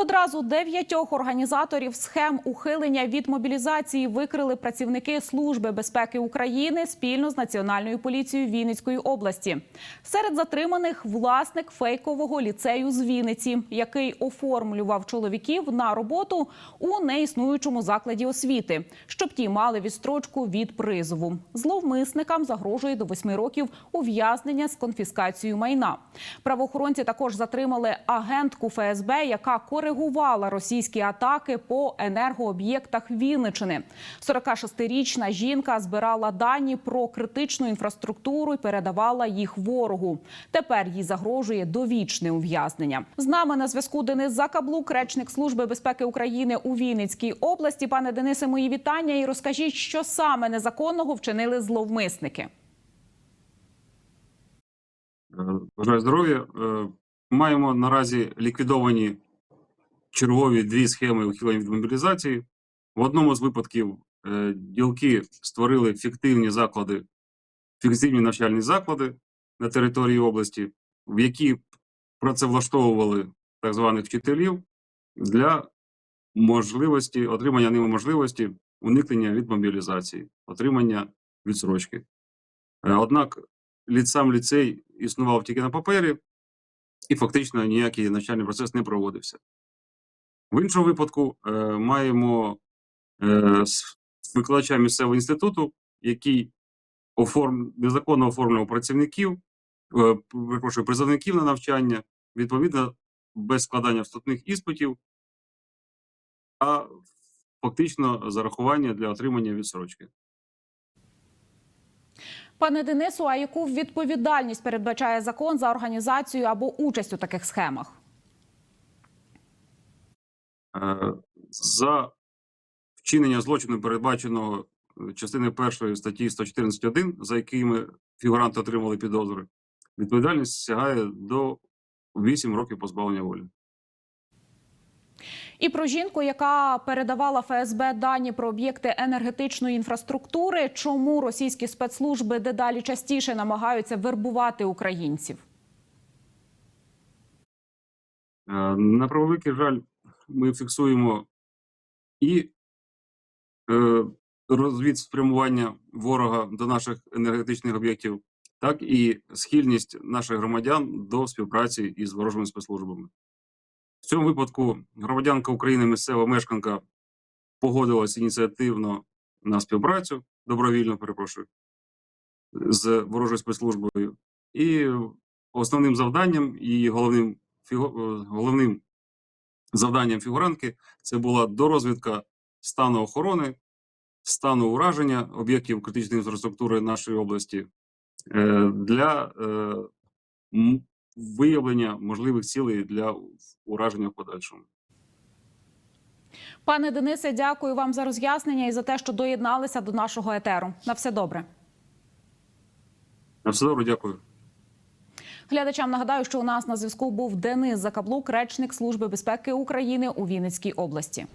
Одразу дев'ятьох організаторів схем ухилення від мобілізації викрили працівники Служби безпеки України спільно з Національною поліцією Вінницької області. Серед затриманих власник фейкового ліцею з Вінниці, який оформлював чоловіків на роботу у неіснуючому закладі освіти, щоб ті мали відстрочку від призову. Зловмисникам загрожує до восьми років ув'язнення з конфіскацією майна. Правоохоронці також затримали агентку ФСБ, яка коригувала російські атаки по енергооб'єктах Вінничини. 46-річна жінка збирала дані про критичну інфраструктуру і передавала їх ворогу. Тепер їй загрожує довічне ув'язнення. З нами на зв'язку Денис Закаблук, речник служби безпеки України у Вінницькій області. Пане Денисе, мої вітання і розкажіть, що саме незаконного вчинили зловмисники. Е, Бажаю здоров'я. Е, Маємо наразі ліквідовані чергові дві схеми ухилення від мобілізації. В одному з випадків е, ділки створили фіктивні заклади, фіктивні навчальні заклади на території області, в які працевлаштовували так званих вчителів для можливості отримання ними можливості уникнення від мобілізації, отримання відсрочки. Е, Однак сам ліцей існував тільки на папері, і фактично ніякий навчальний процес не проводився. В іншому випадку е, маємо е, викладача місцевого інституту, який оформ... незаконно оформлював працівників, е, перепрошую, призовників на навчання, відповідно, без складання вступних іспитів, а фактично зарахування для отримання відсрочки. Пане Денису, а яку відповідальність передбачає закон за організацію або участь у таких схемах? Е, За вчинення злочину, передбаченого е, частиною першої статті 114.1, за якими фігуранти отримали підозри, відповідальність сягає до 8 років позбавлення волі. І про жінку, яка передавала ФСБ дані про об'єкти енергетичної інфраструктури, чому російські спецслужби дедалі частіше намагаються вербувати українців? Е, На превеликий жаль, ми фіксуємо і е, розвід спрямування ворога до наших енергетичних об'єктів, так і схильність наших громадян до співпраці із ворожими спецслужбами. В цьому випадку громадянка України, місцева мешканка, погодилася ініціативно на співпрацю, добровільно перепрошую, з ворожою спецслужбою. І основним завданням і головним, е, головним завданням фігурантки це була дорозвідка стану охорони, стану ураження об'єктів критичної інфраструктури нашої області е, для е, виявлення можливих цілей для ураження в подальшому. Пане Денисе, дякую вам за роз'яснення і за те, що доєдналися до нашого етеру. На все добре. На все добре, дякую. Глядачам нагадаю, що у нас на зв'язку був Денис Закаблук, речник Служби безпеки України у Вінницькій області.